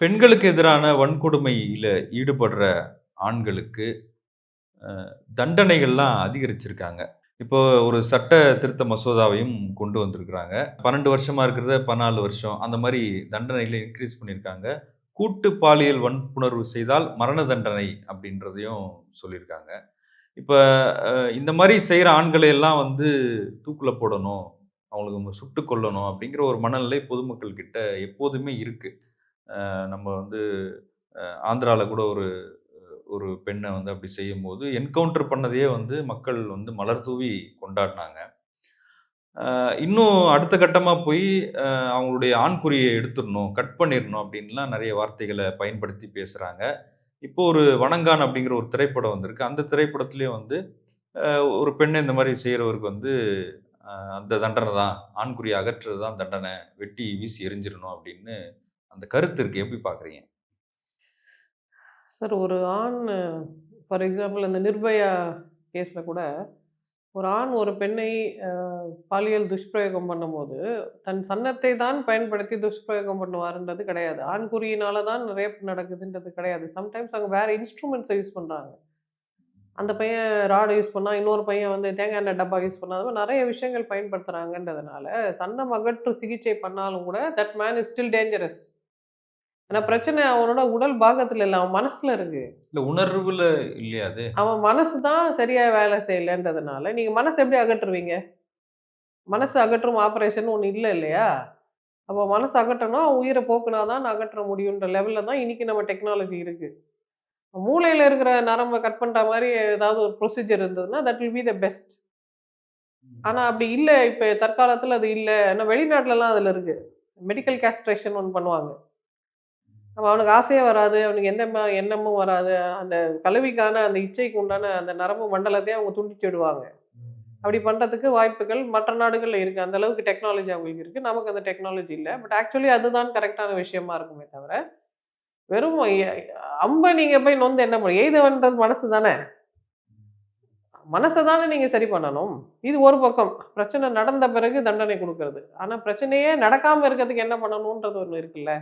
பெண்களுக்கு எதிரான வன்கொடுமையில் ஈடுபடுற ஆண்களுக்கு தண்டனைகள்லாம் அதிகரிச்சிருக்காங்க. இப்போ ஒரு சட்ட திருத்த மசோதாவையும் கொண்டு வந்திருக்கிறாங்க. பன்னெண்டு வருஷமா இருக்கிறத பதினாலு வருஷம் அந்த மாதிரி தண்டனைகளை இன்க்ரீஸ் பண்ணியிருக்காங்க. கூட்டு பாலியல் வன்புணர்வு செய்தால் மரண தண்டனை அப்படின்றதையும் சொல்லியிருக்காங்க. இப்போ இந்த மாதிரி செய்கிற ஆண்களை எல்லாம் வந்து தூக்கில் போடணும் அவங்களுக்கு சுட்டு கொல்லணும் அப்படிங்கிற ஒரு மனநிலை பொதுமக்கள் கிட்ட எப்போதுமே இருக்குது நம்ம வந்து ஆந்திராவில் கூட ஒரு ஒரு பெண்ணை வந்து அப்படி செய்யும்போது என்கவுண்டர் பண்ணதையே வந்து மக்கள் வந்து மலர் தூவி கொண்டாடினாங்க. இன்னும் அடுத்த கட்டமாக போய் அவங்களுடைய ஆண்குறியை எடுத்துடணும் கட் பண்ணிடணும் அப்படின்லாம் நிறைய வார்த்தைகளை பயன்படுத்தி பேசுகிறாங்க இப்போ ஒரு வணங்கான் அப்படிங்கிற ஒரு திரைப்படம் வந்திருக்கு. அந்த திரைப்படத்துலேயே வந்து ஒரு பெண்ணை இந்த மாதிரி செய்கிறவருக்கு வந்து அந்த தண்டனை தான் ஆண்குறியை அகற்றுறது தான் தண்டனை வெட்டி வீசி எரிஞ்சிடணும் அப்படின்னு அந்த கருத்து இருக்கு. எப்படி பார்க்குறீங்க? சார் ஒரு ஆண் ஃபார் எக்ஸாம்பிள் அந்த நிர்பயா கேஸில் கூட ஒரு ஆண் ஒரு பெண்ணை பாலியல் துஷ்பிரயோகம் பண்ணும்போது தன் சன்னத்தை தான் பயன்படுத்தி துஷ்பிரயோகம் பண்ணுவாருன்றது கிடையாது. ஆண் குறியினால தான் ரேப் நடக்குதுன்றது கிடையாது. சம்டைம்ஸ் அவங்க வேறு இன்ஸ்ட்ருமெண்ட்ஸை யூஸ் பண்ணுறாங்க அந்த பையன் ராடு யூஸ் பண்ணால் இன்னொரு பையன் வந்து தேங்காய் எண்ணெய் டப்பா யூஸ் பண்ணாத மாதிரி நிறைய விஷயங்கள் பயன்படுத்துகிறாங்கன்றதுனால சன்னம் அகற்று சிகிச்சை பண்ணாலும் கூட that man is still dangerous ஏன்னா பிரச்சனை அவனோட உடல் பாகத்தில் இல்லை அவன் மனசில் இருக்கு. இல்லை உணர்வுல இல்லையா அது? அவன் மனசு தான் சரியாக வேலை செய்யலைன்றதுனால நீங்கள் மனசு எப்படி அகற்றுவீங்க? மனசு அகற்றும் ஆப்ரேஷன் ஒன்று இல்லை இல்லையா? அப்போ மனசு அகற்றணும் அவன் உயிரை போக்குனா தான் அகற்ற முடியுன்ற லெவலில் தான் இன்றைக்கி நம்ம டெக்னாலஜி இருக்குது மூளையில் இருக்கிற நரம்பை கட் பண்ணுற மாதிரி ஏதாவது ஒரு ப்ரொசீஜர் இருந்ததுன்னா that will be the best ஆனால் அப்படி இல்லை இப்போ தற்காலத்தில் அது இல்லை. ஏன்னா வெளிநாட்டிலலாம் அதில் இருக்குது மெடிக்கல் கேஸ்ட்ரேஷன் ஒன்று பண்ணுவாங்க. அவனுக்கு ஆசையே வராது அவனுக்கு எந்த எண்ணமும் வராது. அந்த கலவிக்கான அந்த இச்சைக்கு உண்டான அந்த நரம்பு மண்டலத்தையே அவங்க துண்டிச்சு விடுவாங்க. அப்படி பண்ணுறதுக்கு வாய்ப்புகள் மற்ற நாடுகளில் இருக்குது அந்த அளவுக்கு டெக்னாலஜி அவங்களுக்கு இருக்குது நமக்கு அந்த டெக்னாலஜி இல்லை. பட் ஆக்சுவலி அதுதான் கரெக்டான விஷயமா இருக்குமே தவிர வெறும் அம்பை நீங்கள் போய் நொந்து என்ன பண்ண எய்தவன்றது மனசு தானே? மனசை தானே நீங்கள் சரி பண்ணணும்? இது ஒரு பக்கம். பிரச்சனை நடந்த பிறகு தண்டனை கொடுக்கறது. ஆனால் பிரச்சனையே நடக்காமல் இருக்கிறதுக்கு என்ன பண்ணணுன்றது ஒன்று இருக்குல்ல.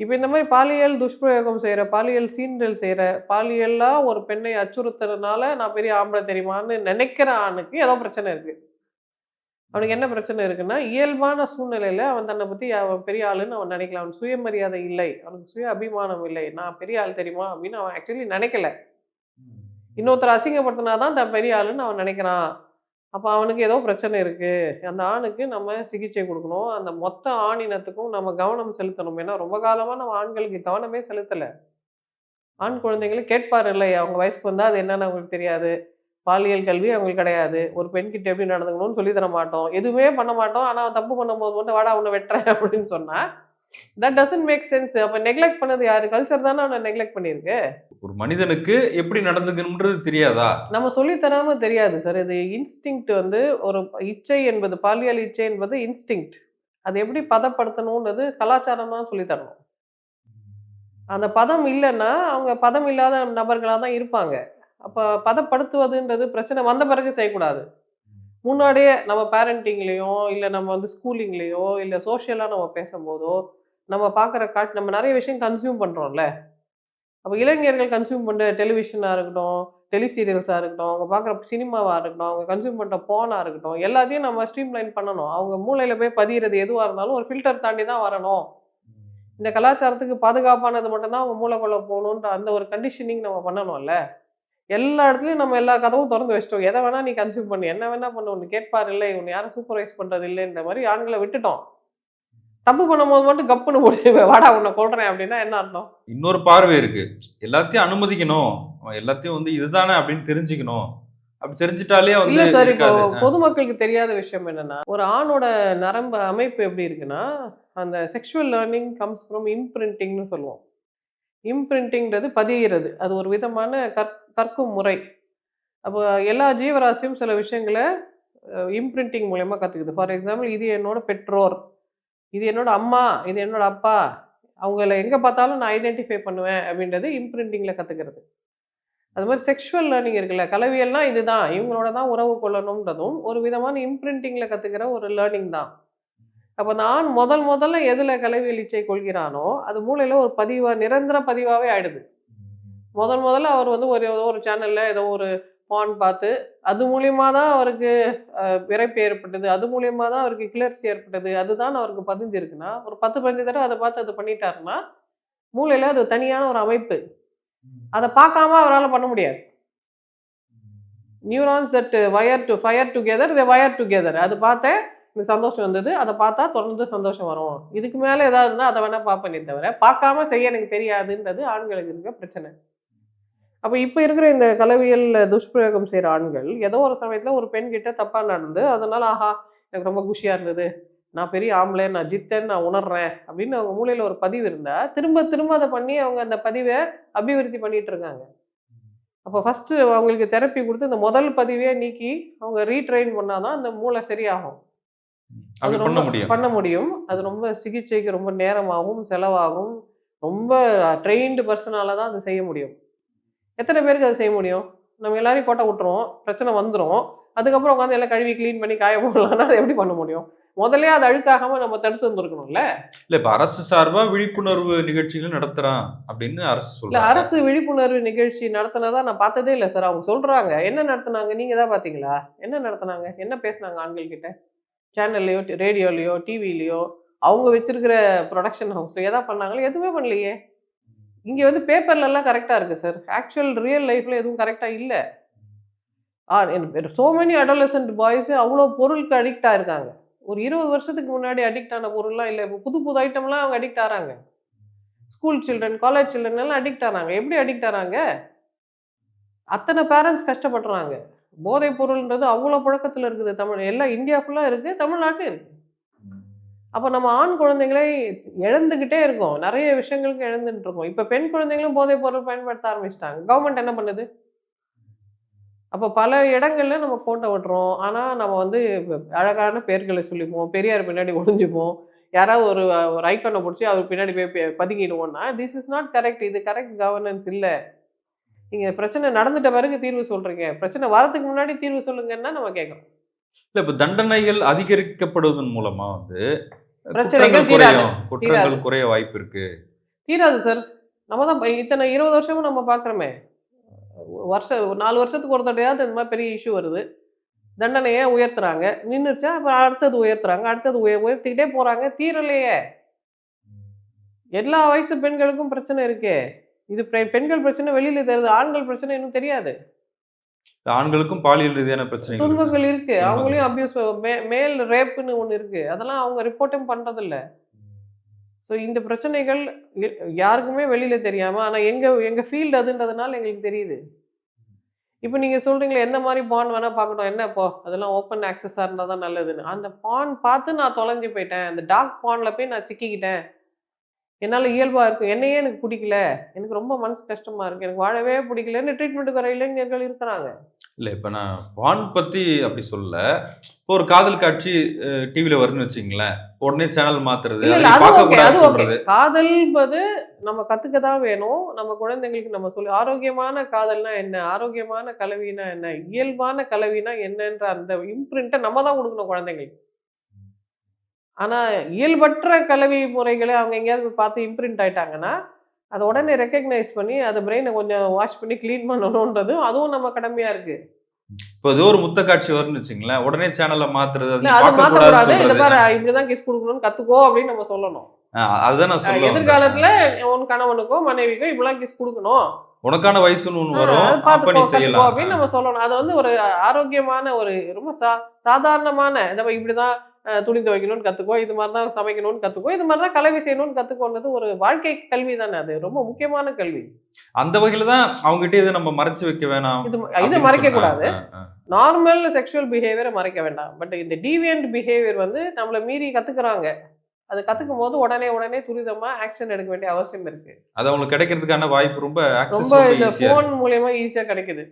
இப்போ இந்த மாதிரி பாலியல் துஷ்பிரயோகம் செய்கிற பாலியல் சீண்டல் செய்கிற பாலியலாக ஒரு பெண்ணை அச்சுறுத்துறதுனால நான் பெரிய ஆம்பளை தெரியுமான்னு நினைக்கிற ஆணுக்கு ஏதோ பிரச்சனை இருக்குது அவனுக்கு என்ன பிரச்சனை இருக்குன்னா இயல்பான சூழ்நிலையில் அவன் தன்னை பற்றி அவன் பெரிய ஆளுன்னு அவன் நினைக்கல. அவன் சுயமரியாதை இல்லை. அவனுக்கு சுய அபிமானம் இல்லை. நான் பெரிய ஆள் தெரியுமா அப்படின்னு அவன் ஆக்சுவலி நினைக்கல. இன்னொருத்தர் அசிங்கப்படுத்தினா தான் தான் பெரிய ஆளுன்னு அவன் நினைக்கிறான். அப்போ அவனுக்கு ஏதோ பிரச்சனை இருக்குது அந்த ஆணுக்கு நம்ம சிகிச்சை கொடுக்கணும். அந்த மொத்த ஆணினத்துக்கும் நம்ம கவனம் செலுத்தணும். ஏன்னா ரொம்ப காலமாக நம்ம ஆண்களுக்கு கவனமே செலுத்தலை. ஆண் குழந்தைங்களும் கேட்பார் இல்லை அவங்க வயசுக்கு வந்தால் அது என்னன்னு அவங்களுக்கு தெரியாது. பாலியல் கல்வி அவங்களுக்கு கிடையாது. ஒரு பெண்கிட்ட எப்படி நடந்துக்கணும்னு சொல்லி தர மாட்டோம். எதுவுமே பண்ண மாட்டோம். ஆனால் தப்பு பண்ணும்போது மட்டும் வாடா உன்னை வெட்டுறேன் அப்படின்னு சொன்னால் தட் டசன்ட் மேக் சென்ஸ் அப்போ நெக்லெக்ட் பண்ணது யார்? கல்ச்சர் தானே அவனை நெக்லெக்ட் பண்ணியிருக்கு. ஒரு மனிதனுக்கு எப்படி நடந்துக்கணுன்றது தெரியாதா? நம்ம சொல்லி தராம தெரியாது சார் இது இன்ஸ்டிங்க்ட் வந்து ஒரு இச்சை என்பது பாலியல் இச்சை என்பது இன்ஸ்டிங்க்ட் அது எப்படி பதப்படுத்தணுன்றது கலாச்சாரம் தான் சொல்லி தரணும். அந்த பதம் இல்லைன்னா அவங்க பதம் இல்லாத நபர்களாக தான் இருப்பாங்க. அப்போ பதப்படுத்துவதுன்றது பிரச்சனை வந்த பிறகு செய்யக்கூடாது. முன்னாடியே நம்ம பேரண்டிங்லேயோ இல்லை நம்ம வந்து ஸ்கூலிங்லேயோ இல்லை சோஷியலாக நம்ம பேசும்போதோ நம்ம பார்க்குற காட் நம்ம நிறைய விஷயம் கன்சியூம் பண்ணுறோம்ல அப்போ இளைஞர்கள் கன்சியூம் பண்ணுற டெலிவிஷனாக இருக்கட்டும் டெலிசீரியல்ஸாக இருக்கட்டும் அவங்க பார்க்குற சினிமாவாக இருக்கட்டும் அவங்க கன்சியூம் பண்ணுற போனாக இருக்கட்டும் எல்லாத்தையும் நம்ம ஸ்ட்ரீம் லைன் பண்ணணும். அவங்க மூளையில் போய் பதிகிறது எதுவாக இருந்தாலும் ஒரு ஃபில்டர் தாண்டி தான் வரணும். இந்த கலாச்சாரத்துக்கு பாதுகாப்பானது மட்டும்தான் அவங்க மூளைக்குள்ளே போகணுன்ற அந்த ஒரு கண்டிஷனிங் நம்ம பண்ணணும்ல. எல்லா இடத்துலையும் நம்ம எல்லா கதவும் திறந்து வச்சிட்டோம். எதை வேணா நீ கன்சியூம் பண்ணு. என்ன வேணா பண்ணு. ஒன்று கேட்பார் இல்லை உன்னை யாரும் சூப்பர்வைஸ் பண்ணுறது இல்லைன்ற மாதிரி ஆண்களை விட்டுட்டோம். தப்பு பண்ணும்போது மட்டும் கப்புன்னு போட்டு வாடா உன்னை கொள்றேன் அப்படின்னா என்ன அர்த்தம்? இன்னொரு பார்வை இருக்கு. எல்லாத்தையும் அனுமதிக்கணும். எல்லாத்தையும் வந்து இதுதானே அப்படின்னு தெரிஞ்சுக்கணும். அப்படி தெரிஞ்சிட்டாலே வந்து இல்ல சார் இப்போ. பொதுமக்களுக்கு தெரியாத விஷயம் என்னன்னா ஒரு ஆணோட நரம்பு அமைப்பு எப்படி இருக்குன்னா அந்த செக்ஷுவல் லேர்னிங் கம்ஸ் ஃப்ரம் இம்ப்ரிண்டிங்னு சொல்லுவோம். இம்ப்ரிண்டிங்கிறது பதிகிறது அது ஒரு விதமான கற் கற்கும் முறை. அப்போ எல்லா ஜீவராசியும் சில விஷயங்களை இம்ப்ரிண்டிங் மூலயமா கற்றுக்குது ஃபார் எக்ஸாம்பிள் இது என்னோட பெற்றோர் இது என்னோட அம்மா இது என்னோட அப்பா அவங்கள எங்கே பார்த்தாலும் நான் ஐடென்டிஃபை பண்ணுவேன் அப்படின்றது இம்ப்ரிண்டிங்கில் கற்றுக்கிறது அது மாதிரி செக்ஷுவல் லேர்னிங் இருக்குல்ல கலவியல்னா இதுதான். இவங்களோட தான் உறவு கொள்ளணுன்றதும் ஒரு விதமான இம்ப்ரிண்டிங்கில் கற்றுக்கிற ஒரு லேர்னிங் தான். அப்போ நான் முதல் முதல்ல எதில் கலவியல் இச்சை கொள்கிறானோ அது மூலையில் ஒரு பதிவாக நிரந்தர பதிவாகவே ஆயிடுது. முதல் முதல்ல அவர் வந்து ஒரு ஏதோ ஒரு சேனல்ல ஏதோ ஒரு பான் பார்த்து அது மூலியமா தான் அவருக்கு விரைப்பு ஏற்பட்டது. அது மூலியமா தான் அவருக்கு கிளர்ச்சி ஏற்பட்டது. அதுதான் அவருக்கு பதிஞ்சிருக்குன்னா ஒரு பத்து பதினஞ்சு தடவை அதை பார்த்து அது பண்ணிட்டாருன்னா மூளையில அது தனியான ஒரு அமைப்பு. அதை பார்க்காம அவரால் பண்ண முடியாது. Neurons that wire to fire together they wire together அது பார்த்தேன் எனக்கு சந்தோஷம் வந்தது. அதை பார்த்தா தொடர்ந்து சந்தோஷம் வரும். இதுக்கு மேலே ஏதாவது இருந்தால் அதை வேணால் பார்ப்பேனே தவிர பார்க்காம செய்ய எனக்கு தெரியாதுன்றது ஆண்களுக்கு இருக்க பிரச்சனை. அப்போ இப்போ இருக்கிற இந்த கலவியல் துஷ்பிரயோகம் செய்கிற ஆண்கள் ஏதோ ஒரு சமயத்தில் ஒரு பெண் கிட்ட தப்பாக நடந்து அதனால ஆஹா எனக்கு ரொம்ப குஷியாக இருந்தது. நான் பெரிய ஆம்பளை நான் ஜித்தன் நான் உணர்றேன். அப்படின்னு அவங்க மூளையில் ஒரு பதிவு இருந்தால் திரும்ப திரும்ப அதை பண்ணி அவங்க அந்த பதிவை அபிவிருத்தி பண்ணிட்டு இருக்காங்க. அப்போ ஃபஸ்ட்டு அவங்களுக்கு தெரப்பி கொடுத்து இந்த முதல் பதிவே நீக்கி அவங்க ரீட்ரெயின் பண்ணாதான் அந்த மூளை சரியாகும். அது பண்ண முடியும். பண்ண முடியும். அது ரொம்ப சிகிச்சைக்கு ரொம்ப நேரமாகும் செலவாகும். ரொம்ப ட்ரெயின்டு பர்சனால தான் அது செய்ய முடியும். எத்தனை பேருக்கு அது செய்ய முடியும்? நம்ம எல்லாரையும் கோட்டை விட்டுருவோம் பிரச்சனை வந்துடும் அதுக்கப்புறம் உட்காந்து எல்லாம் கழுவி க்ளீன் பண்ணி காய போடலாம்னா அதை எப்படி பண்ண முடியும்? முதல்ல அது அழுக்காகாம நம்ம தடுத்து வந்திருக்கணும்ல? இல்ல இப்ப அரசு சார்பா விழிப்புணர்வு நிகழ்ச்சிகள் நடத்துறான் அப்படின்னு அரசு சொல்றாங்க. அரசு விழிப்புணர்வு நிகழ்ச்சி நடத்தினதா நான் பார்த்ததே இல்லை சார் அவங்க சொல்றாங்க. என்ன நடத்துனாங்க? நீங்க தான் பாத்தீங்களா என்ன நடத்துனாங்க? என்ன பேசுனாங்க ஆண்கள் கிட்ட சேனல்லையோ ரேடியோலையோ டிவிலையோ அவங்க வச்சிருக்கிற ப்ரொடக்ஷன் ஹவுஸ்ல எதா பண்ணாங்களோ? எதுவுமே பண்ணலையே. இங்கே வந்து பேப்பர்லலாம் கரெக்டாக இருக்குது சார். ஆக்சுவல் ரியல் லைஃப்பில் எதுவும் கரெக்டாக இல்லை. Ah so many adolescent boys அவ்வளோ பொருளுக்கு அடிக்ட் ஆயிருக்காங்க. ஒரு இருபது வருஷத்துக்கு முன்னாடி அடிக்ட் ஆன பொருள்லாம் இல்லை. இப்போ புது புது ஐட்டம்லாம் அவங்க அடிக்ட் ஆகிறாங்க ஸ்கூல் சில்ட்ரன் காலேஜ் சில்ட்ரன் எல்லாம் அடிக்ட் ஆகிறாங்க எப்படி அடிக்ட் ஆகிறாங்க அத்தனை பேரண்ட்ஸ் கஷ்டப்படுறாங்க. போதைப் பொருள்ன்றது அவ்வளோ புழக்கத்தில் இருக்குது. தமிழ் எல்லாம் இந்தியா ஃபுல்லாக இருக்குது தமிழ்நாட்டிலும் இருக்குது அப்போ நம்ம ஆண் குழந்தைங்களே இழந்துக்கிட்டே இருக்கோம். நிறைய விஷயங்களுக்கு இழந்துட்டு இருக்கோம். இப்போ பெண் குழந்தைங்களும் போதைப் பொருள் பயன்படுத்த ஆரம்பிச்சிட்டாங்க. கவர்மெண்ட் என்ன பண்ணுது? அப்போ பல இடங்கள்ல நம்ம கோட்டை விட்டுறோம் ஆனால் நம்ம வந்து அழகான பேர்களை சொல்லிப்போம். பெரியார் பின்னாடி ஒழிஞ்சுப்போம் யாராவது ஒரு ஒரு ஐக்கனை பிடிச்சி அவர் பின்னாடி போய் பதுங்கிடுவோம்னா திஸ் இஸ் நாட் கரெக்ட் இது கரெக்ட் கவர்னன்ஸ் இல்லை. நீங்கள் பிரச்சனை நடந்துட்ட பிறகு தீர்வு சொல்கிறீங்க பிரச்சனை வரதுக்கு முன்னாடி தீர்வு சொல்லுங்கன்னா நம்ம கேட்குறோம். இல்ல இப்ப தண்டனைகள் அதிகரிக்கப்படுவதன் மூலமா வந்து பிரச்சனைகள் குற்றங்கள் குறையும். தீராது. குற்றங்கள் குறைய வாய்ப்பு இருக்கு. தீராது சார் நம்ம தான் இத்தனை இருபது வருஷமும் நம்ம பார்க்குறோமே வருஷம் ஒரு நாலு வருஷத்துக்கு ஒரு தடையாவது இந்த மாதிரி பெரிய இஷ்யூ வருது. தண்டனையை உயர்த்துறாங்க. நின்றுச்சா அப்புறம் அடுத்தது உயர்த்துறாங்க. அடுத்தது உய உயர்த்திக்கிட்டே போகிறாங்க தீரலையே. எல்லா வயசு பெண்களுக்கும் பிரச்சனை இருக்கே. இது பெண்கள் பிரச்சனை வெளியில தெரியுது. ஆண்கள் பிரச்சனை இன்னும் தெரியாது. ஆண்களுக்கும் பாலியல் ரீதியான இருக்கு. துன்பங்கள் இருக்கு. அவங்களையும் அபியூஸ் மேல் ரேப்புன்னு ஒன்று இருக்கு. அதெல்லாம் அவங்க ரிப்போர்ட்டும் பண்றதில்ல. ஸோ இந்த பிரச்சனைகள் யாருக்குமே வெளியில தெரியாம ஆனா எங்க எங்க ஃபீல்டு அதுன்றதுனால எங்களுக்கு தெரியுது. இப்போ நீங்க சொல்றீங்களே என்ன மாதிரி பான் வேணா பார்க்கணும் என்ன இப்போ அதெல்லாம் ஓப்பன் ஆக்சஸாக இருந்தால் தான் நல்லதுன்னு. அந்த பான் பார்த்து நான் தொலைஞ்சு போயிட்டேன். அந்த டார்க் பான்ல போய் நான் சிக்கிக்கிட்டேன். என்னால் இயல்பா இருக்கும். என்னையே எனக்கு பிடிக்கல. எனக்கு ரொம்ப மனசு கஷ்டமா இருக்கு. எனக்கு வாழவே பிடிக்கலன்னு ட்ரீட்மெண்ட்டுக்கு வர இளைஞர்கள் இருக்கிறாங்க. இல்ல இப்ப நான் பான் பத்தி அப்படி சொல்லல. இப்போ ஒரு காதல் காட்சி டிவில வருதுன்னு வச்சுங்களேன் உடனே சேனல் மாத்துறது சொல்றது. காதல்பது நம்ம கத்துக்க தான் வேணும். நம்ம குழந்தைங்களுக்கு நம்ம சொல்லி ஆரோக்கியமான காதல்னா என்ன? ஆரோக்கியமான கலவினா என்ன? இயல்பான கலவினா என்னன்ற அந்த இம்ப்ரிண்ட்டை நம்ம தான் கொடுக்கணும் குழந்தைங்களுக்கு. ஆனா இயல்பற்ற கலவி முறைகளை அவங்க எங்கேயாவது பார்த்து இம்ப்ரிண்ட் ஆயிட்டாங்கன்னா அதை உடனே ரெக்கக்னைஸ் பண்ணி அதை பிரெயினை கொஞ்சம் வாஷ் பண்ணி க்ளீன் பண்ணணுன்றது அதுவும் நம்ம கடமையா இருக்கு. இப்போ ஏதோ ஒரு முத்த காட்சி வருதுன்னு வச்சுங்களேன். உடனே சேனலை மாத்துறது அதை மாத்தக்கூடாது. இந்த மாதிரி இப்படிதான் கிஸ் கொடுக்கணும்னு கத்துக்கோ அப்படின்னு நம்ம சொல்லணும். அதுதான் நான் அஹ் சொல்ல வந்தேன். எதிர்காலத்துல உன் கணவனுக்கோ மனைவிக்கோ இப்படிலாம் கிஸ் கொடுக்கணும். உனக்கான வயசுன்னு வரும். அப்ப நீ செய்யலாம். அப்படின்னு நம்ம சொல்லணும். அது வந்து ஒரு ஆரோக்கியமான ஒரு ரொம்ப சா சாதாரணமான நம்ம இப்படிதான் துணி துவைக்கணும்னு கத்துக்கோ இது மாதிரி தான் சமைக்கணும்னு கத்துக்கோ இது மாதிரி தான் கலவை செய்யணும்னு கத்துக்கோன்றது ஒரு வாழ்க்கை கல்வி தானே அது? ரொம்ப முக்கியமான கல்வி. அந்த வகையில தான் அவங்க கிட்ட இதை நம்ம மறைச்சு வைக்க வேணாம் இது இதை அப்படின்னு மறைக்க சொன்னா- கூடாது ஆ, ஆ. நார்மல் செக்ஷுவல் பிஹேவியரை மறைக்க வேண்டாம். பட் இந்த டீவியன்ட் பிஹேவியர் வந்து நம்மளை மீறி கத்துக்கிறாங்க. அது கத்துக்கும் போது உடனே உடனே துரிதமா ஆக்ஷன் எடுக்க வேண்டிய அவசியம் இருக்கு. அது அவங்களுக்கு கிடைக்கிறதுக்கான வாய்ப்பு ரொம்ப ரொம்ப இந்த ஃபோன் மூலியமா ஈஸியா கிடைக்குது.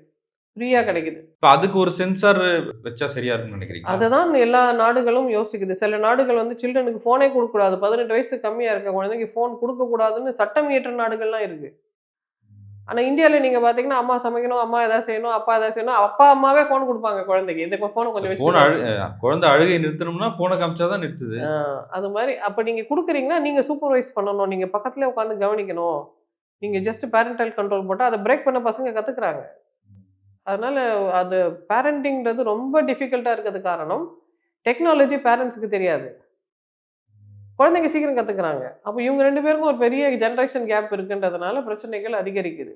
ஃப்ரீயா கிடைக்குது. இப்ப அதுக்கு ஒரு சென்சார் வச்சா சரியா இருக்கும்னு நினைக்கிறீங்க அதுதான் எல்லா நாடுகளும் யோசிக்குது. சில நாடுகள் வந்து சில்ட்ரனுக்கு ஃபோனே கொடுக்கக்கூடாது பதினெட்டு வயசு கம்மியா இருக்க குழந்தைக்கு ஃபோன் கொடுக்கக்கூடாதுன்னு சட்டம் இயற்ற நாடுகள்லாம் இருக்கு. ஆனால் இந்தியாவில் நீங்கள் பார்த்தீங்கன்னா அம்மா சமைக்கணும் அம்மா எதாவது செய்யணும் அப்பா எதாவது செய்யணும் அப்பா அம்மாவே ஃபோன் கொடுப்பாங்க குழந்தைக்கு. இந்த ஃபோனை கொஞ்சம் போன் வச்சு அழு குழந்தை அழுகை நிறுத்தணும்னா போனை காமிச்சா தான் நிறுத்துது. அது மாதிரி அப்போ நீங்கள் கொடுக்குறீங்கன்னா நீங்கள் சூப்பர்வைஸ் பண்ணணும். நீங்கள் பக்கத்துலேயே உட்காந்து கவனிக்கணும். நீங்கள் ஜஸ்ட் பேரண்டல் கண்ட்ரோல் போட்டால் அதை பிரேக் பண்ண பசங்க கற்றுக்குறாங்க அதனால் அது பேரண்டிங்கிறது ரொம்ப டிஃபிகல்ட்டாக இருக்கிறது காரணம். டெக்னாலஜி பேரண்ட்ஸுக்கு தெரியாது. குழந்தைங்க சீக்கிரம் கற்றுக்குறாங்க அப்போ இவங்க ரெண்டு பேருக்கும் ஒரு பெரிய ஜென்ரேஷன் கேப் இருக்குன்றதுனால பிரச்சனைகள் அதிகரிக்குது.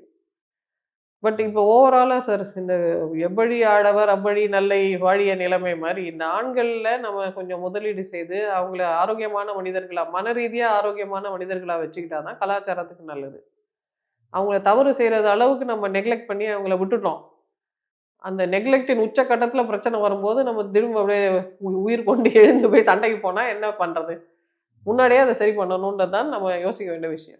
பட் இப்போ ஓவராலாக சார் இந்த எவ்வழி ஆடவர் அவ்வழி நல்லை வாழிய நிலைமை மாதிரி இந்த ஆண்களில் நம்ம கொஞ்சம் முதலீடு செய்து அவங்கள ஆரோக்கியமான மனிதர்களாக மன ரீதியாக ஆரோக்கியமான மனிதர்களாக வச்சுக்கிட்டா தான் கலாச்சாரத்துக்கு நல்லது. அவங்கள தவறு செய்கிறது அளவுக்கு நம்ம நெக்லெக்ட் பண்ணி அவங்கள விட்டுட்டோம். அந்த நெக்லெக்டின் உச்சக்கட்டத்தில் பிரச்சனை வரும்போது நம்ம திரும்ப அப்படியே உ- உயிர் கொண்டு எழுந்து போய் சண்டைக்கு போனால் என்ன பண்ணுறது முன்னாடியே அதை சரி பண்ணணுன்றது தான் நம்ம யோசிக்க வேண்டிய விஷயம்.